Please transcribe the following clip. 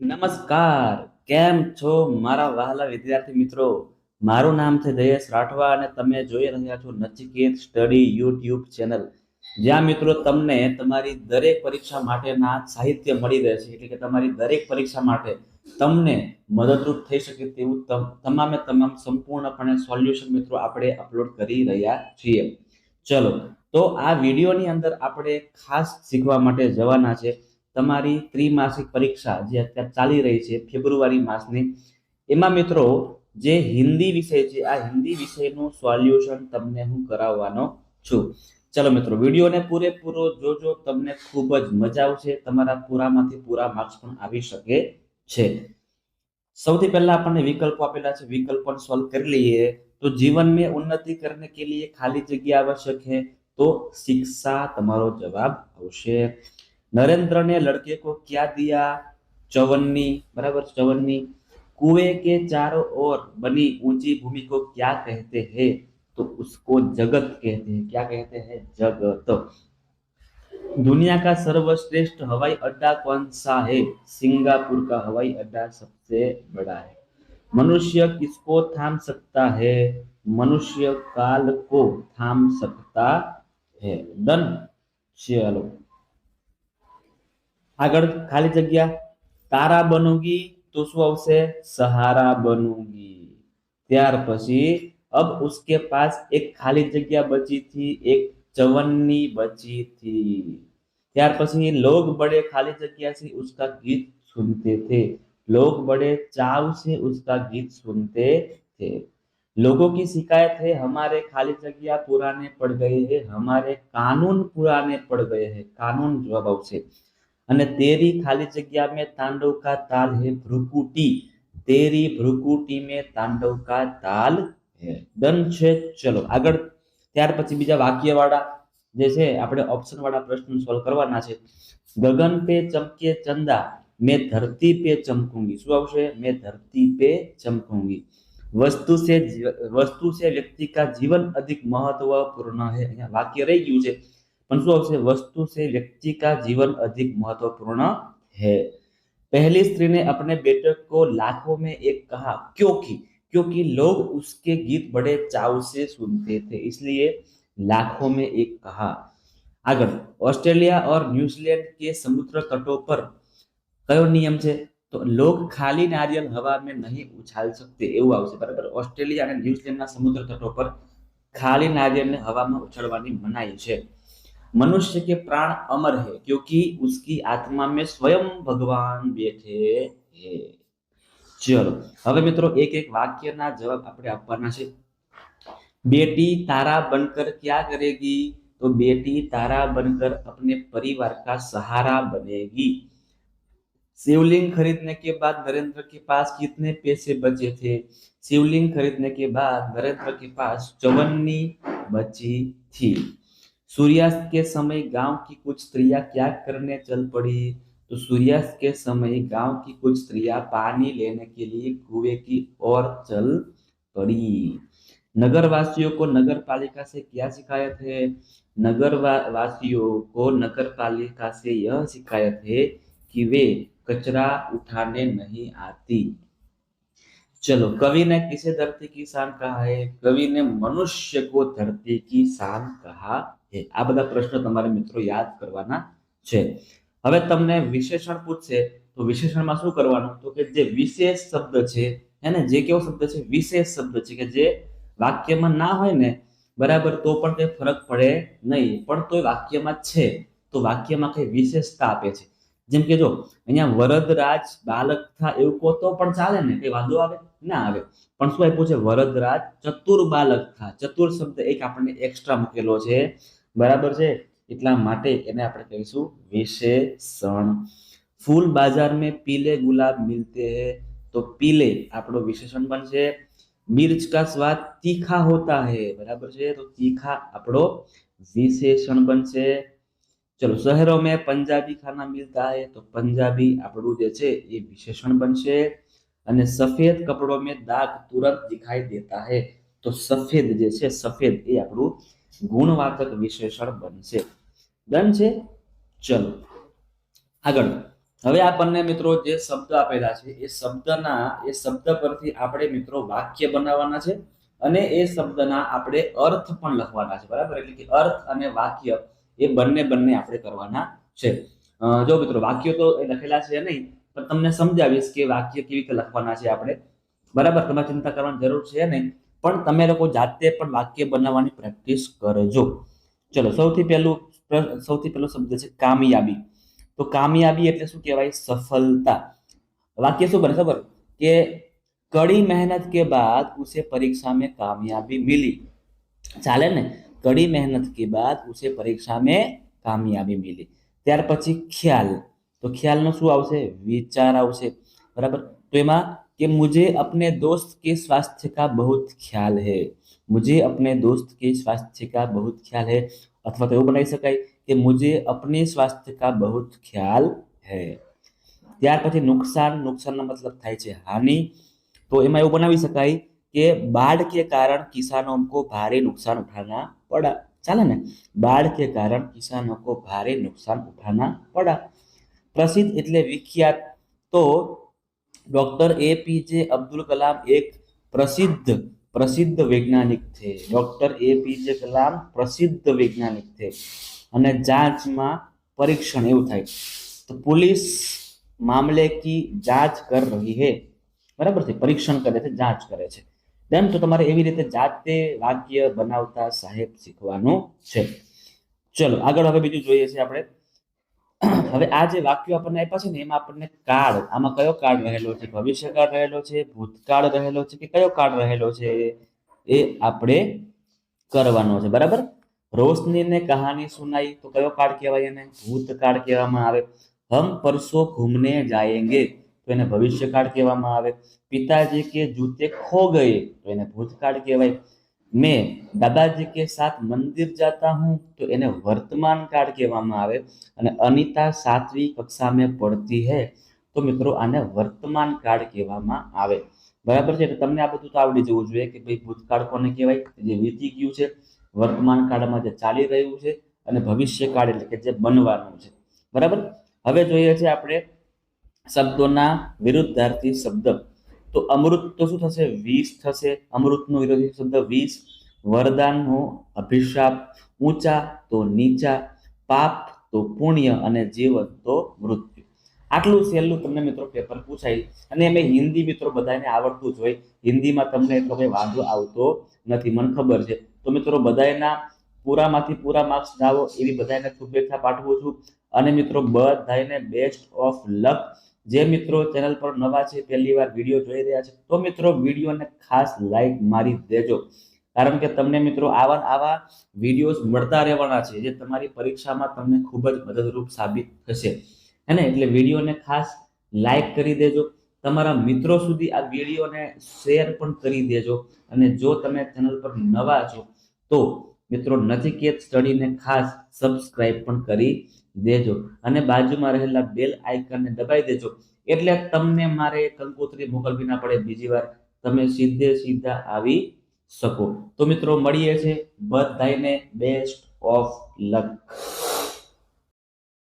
નમસ્કાર. કેમ છો મારા વહાલા વિદ્યાર્થી મિત્રો? મારું નામ છે જયેશ રાઠવા અને તમે જોઈ રહ્યા છો નચિકેત સ્ટડી યુટ્યુબ ચેનલ. જ્યાં મિત્રો તમને તમારી દરેક પરીક્ષા માટેના સાહિત્ય મળી રહે છે. એટલે કે તમારી દરેક પરીક્ષા માટે તમને મદદરૂપ થઈ શકે તેવું તમામે તમામ સંપૂર્ણપણે સોલ્યુશન મિત્રો આપણે અપલોડ કરી રહ્યા છીએ. ચલો, તો આ વિડીયોની અંદર આપણે ખાસ શીખવા માટે જવાના છે. તમારી ત્રિમાસિક પરીક્ષા જે અત્યારે ચાલી રહી છે ફેબ્રુઆરી માસની એમાં મિત્રો જે હિન્દી વિષય છે આ હિન્દી વિષયનું સોલ્યુશન તમને હું કરાવવાનો છું ચલો મિત્રો વિડીયોને પૂરેપૂરો જોજો તમને ખૂબ જ મજા આવશે તમારા પૂરામાંથી પૂરા માર્ક્સ પણ આવી શકે છે સૌથી પહેલા આપણને વિકલ્પો આપેલા છે વિકલ્પો સોલ્વ કરી લઈએ તો जीवन में उन्नति करने के लिए खाली जगह आवश्यक है तो शिक्षा તમારો જવાબ આવશે नरेंद्र ने लड़के को क्या दिया? चवन्नी, बराबर चवन्नी। कुएँ के चारों ओर बनी ऊँची भूमि को क्या कहते हैं? तो उसको जगत कहते हैं। क्या कहते हैं? जगत। दुनिया का सर्वश्रेष्ठ हवाई अड्डा कौन सा है? सिंगापुर का हवाई अड्डा सबसे बड़ा है। मनुष्य किसको थाम सकता है? मनुष्य काल को थाम सकता है। डन। चलो। આગળ खाली जगह तारा बनूगी तो शु આવશે? સહારા બનોગી. ત્યાર પછી अब उसके पास एक खाली जगह बची थी एक चवन्नी बची थी त्यार પછી लोग बड़े खाली जगह से उसका गीत सुनते थे लोग बड़े चाव से उसका गीत सुनते थे लोगों की शिकायत है हमारे खाली जगह पुराने पड़ गए हैं हमारे कानून पुराने पड़ गए हैं कानून जवाब આવશે. અને તેરી ખાલી જગ્યા મેં તાંડવ કા તાલ હે ભ્રુકુટી. તેરી ભ્રુકુટી મેં તાંડવ કા તાલ હે. ડન છે. ચલો, આગળ. ત્યાર પછી બીજા વાક્ય વાળા જે છે, આપણે ઓપ્શન વાળા પ્રશ્ન સોલ્વ કરવાના છે. ગગન પે ચમકે ચંદા, મેં ધરતી પે ચમકુંગી. શું આવશે? મેં ધરતી પે ચમકુંગી. વસ્તુ છે વસ્તુ છે વ્યક્તિ કા જીવન અધિક મહત્વપૂર્ણ હે. અહીંયા વાક્ય રહી ગયું છે. પણ શું આવશે वस्तु से व्यक्ति का जीवन अधिक महत्वपूर्ण है पहली स्त्री ने अपने बेटे को लाखों में एक कहा क्योंकि क्योंकि लोग उसके गीत बड़े चाव से सुनते थे इसलिए लाखों में एक कहा આગળ ઓસ્ટ્રેલિયા और न्यूजीलैंड के समुद्र तटों पर કયો નિયમ છે તો લોગ ખાલી નારિયેલ હવા में नहीं उछाल सकते એવું આવશે બરાબર ઓસ્ટ્રેલિયા અને ન્યુઝીલેન્ડના સમુદ્ર તટો પર ખાલી નારિયેળને હવામાં ઉછાળવાની મનાઈ છે मनुष्य के प्राण अमर है क्योंकि उसकी आत्मा में स्वयं भगवान बैठे हैं ચલો હવે મિત્રો એક એક વાક્યના જવાબ આપણે આપવાના છે बेटी तारा बनकर क्या करेगी तो बेटी तारा बनकर अपने परिवार का सहारा बनेगी शिवलिंग खरीदने के बाद नरेंद्र के पास कितने पैसे बचे थे शिवलिंग खरीदने के बाद नरेंद्र के पास चवन्नी बची थी सूर्यास्त के समय गाँव की कुछ स्त्रियाँ क्या करने चल पड़ी? तो सूर्यास्त के समय गाँव की कुछ स्त्रियाँ पानी लेने के लिए कुएँ की ओर चल पड़ी। नगर वासियों को नगर पालिका से क्या शिकायत है? नगर वासियों को नगर पालिका से यह शिकायत है कि वे कचरा उठाने नहीं आती। चलो, कवि ने किसे धरती की शान कहा है? कवि ने मनुष्य को धरती की शान कहा है આ બધા પ્રશ્નો તમારે મિત્રો યાદ કરવાના છે. હવે તમને વિશેષણ પૂછશે, તો વિશેષણમાં શું કરવાનું? તો કે જે વિશેષ શબ્દ છે, હે જે કેવો શબ્દ છે? વિશેષ શબ્દ છે કે જે વાક્યમાં ના હોય ને, બરાબર, તો પણ તે ફરક પડે નહીં, પણ તો વાક્યમાં છે. તો વાક્યમાં કઈ વિશેષતા આપે છે. જેમ કે જો, અહીંયા વરદરાજ બાલક થા એવું કહો તો પણ ચાલે ને, કઈ વાંધો આવે? ના આવે. પણ શું આપ્યું છે? વરદરાજ ચતુર બાલક થા. ચતુર શબ્દ એક આપણને એક્સ્ટ્રા મૂકેલો છે. બરાબર છે? એટલા માટે એને આપણે કહીશું વિશેષણ. ફૂલ બાજાર મેં પીલે ગુલાબ મિલતે હે. તો પીલે આપણો વિશેષણ બનશે. મિર્ચ કા સ્વાદ તીખા હોતા હે. બરાબર છે? તો તીખા આપણો વિશેષણ બનશે. ચલો શહેરો મેં પંજાબી ખાના મિલતા હે. તો પંજાબી આપણું જે છે એ વિશેષણ બનશે. અને સફેદ કપડો મેં દાગ તુરંત દિખાઈ દેતા હે. તો સફેદ જે છે, સફેદ એ આપણું ગુણવાચક વિશેષણ બનશે. ડન છે? ચલો. આગળ. હવે આપણને મિત્રો જે શબ્દ આપેલા છે, એ શબ્દના, એ શબ્દ પરથી આપણે મિત્રો વાક્ય બનાવવાના છે અને એ શબ્દના આપણે અર્થ પણ લખવાના છે, બરાબર? એટલે કે અર્થ અને વાક્ય એ બંને બંને આપણે કરવાના છે. જો મિત્રો વાક્યો તો એ લખેલા છે નહીં, પણ તમને સમજાવીશ કે વાક્ય કેવી રીતે લખવાના છે આપણે. બરાબર? તમારે ચિંતા કરવાની જરૂર છે નહીં. પણ તમે લોકો જાતે પણ વાક્ય બનાવવાની પ્રેક્ટિસ કરજો. ચલો, સૌથી પહેલું સૌથી પહેલો શબ્દ છે કામયાબી. તો કામયાબી એટલે શું કહેવાય? સફળતા. વાક્ય શું બને ખબર? કે કડી મહેનત કે બાદ ઉસે પરીક્ષા મેં કામયાબી મિલી. ચાલે ને? કડી મહેનત કે બાદ ઉસે પરીક્ષા મેં કામયાબી મિલી. ત્યાર પછી ખ્યાલ. તો ખ્યાલનો શું આવશે? વિચાર આવશે. બરાબર? તો એમાં કે मुझे अपने दोस्त के स्वास्थ्य का बहुत ख्याल है मुझे अपने दोस्त के स्वास्थ्य का बहुत ख्याल है અથવા તો એવું બનાવી શકાય કે मुझे अपने स्वास्थ्य का बहुत ख्याल है ત્યાર પછી નુકસાન નુકસાનનો મતલબ થાય છે હાનિ તો એમાં એવું બનાવી શકાય કે बाढ़ के कारण किसानों को भारी नुकसान उठाना पड़ा ચાલે ને बाढ़ के कारण किसानों को भारी नुकसान उठाना पड़ा प्रसिद्ध એટલે વિખ્યાત તો ડૉક્ટર એ પી જે અબ્દુલ કલામ એક પ્રસિદ્ધ પ્રસિદ્ધ વૈજ્ઞાનિક છે ડૉક્ટર એ પી જે કલામ પ્રસિદ્ધ વૈજ્ઞાનિક છે અને જાંચમાં પરીક્ષણ એવું થાય। તો પોલીસ મામલે કી જાંચ કર રહી હે। બરાબર છે? પરીક્ષણ કરે છે, જાંચ કરે છે। તેમ તો તમારે એવી રીતે જાતે વાક્ય બનાવતા સાહેબ શીખવાનું છે। ચલો, આગળ હવે બીજું જોઈએ છે આપણે। હવે આ જે વાક્યો આપણને આપ્યા છે ને, એમાં આપણને કાળ, આમાં કયો કાળ રહેલો છે? ભવિષ્યકાળ રહેલો છે, ભૂતકાળ રહેલો છે કે કયો કાળ રહેલો છે એ આપણે કરવાનો છે, બરાબર? રોશનીને કહાની સુનાઈ, તો કયો કાળ કહેવાય એને? ભૂતકાળ કહેવામાં આવે. હમ પરસો ઘૂમને જાયેંગે, તો એને ભવિષ્યકાળ કહેવામાં આવે. પિતાજી કે જૂતે ખો ગયે, તો એને ભૂતકાળ કહેવાય. મેં દાદાજી કે સાથ મંદિર જાતા હું તો એને વર્તમાન કાળ કહેવામાં આવે અને અનિતા સાતવી કક્ષા મેં પડતી હે. તો મિત્રો આને વર્તમાન કાળ કહેવામાં આવે. બરાબર છે? એટલે તમને આ બધું તો આવડી જવું જોઈએ કે ભાઈ ભૂતકાળ કોને કહેવાય? જે વીતી ગયું છે, વર્તમાન કાળમાં જે ચાલી રહ્યું છે અને ભવિષ્ય કાળ એટલે કે જે બનવાનું છે. બરાબર? હવે જોઈએ છે આપણે શબ્દોના વિરુદ્ધાર્થી શબ્દ. તો અમૃત તો શું થશે? વિષ થશે. અમૃતનો વિરોધી શબ્દ વિષ વરદાનનો અભિશાપ ઊંચા તો નીચા, પાપ તો પુણ્ય અને જીવન તો મૃત્યુ. આટલું સહેલું તમને મિત્રો પેપર પૂછાય. અને એમ હિન્દી મિત્રો બધાને આવડતું જ હોય. હિન્દીમાં તમને એટલો કંઈ વાંધો આવતો નથી. મને ખબર છે. તો મિત્રો બધાના પૂરામાંથી પૂરા માર્ક્સ લાવો એવી બધાને શુભેચ્છા પાઠવું છું. અને મિત્રો બધાને બેસ્ટ ઓફ લક જે મિત્રો ચેનલ પર નવા છે, પહેલી વાર વીડિયો જોઈ રહ્યા છે, તો મિત્રો વિડીયોને ખાસ લાઈક મારી દેજો. કારણ કે તમને મિત્રો આવા આવા વિડીયોઝ મળતા રહેવાના છે, જે તમારી પરીક્ષામાં તમને ખૂબ જ મદદરૂપ સાબિત થશે. હે ને? એટલે વિડીયોને ખાસ લાઈક કરી દેજો. તમારા મિત્રો સુધી આ વિડીયોને શેર પણ કરી દેજો. અને જો તમે ચેનલ પર નવા છો, તો મિત્રો નચિકેત સ્ટડીને ખાસ સબસ્ક્રાઇબ પણ કરી દેજો અને બાજુમાં રહેલા બેલ આઇકનને દબાઈ દેજો. એટલે તમને મારે કંકોત્રી મોકલવી ના પડે બીજી વાર તમે સીધે સીધા આવી શકો. તો મિત્રો, મળીએ છે બધાને બેસ્ટ ઓફ લક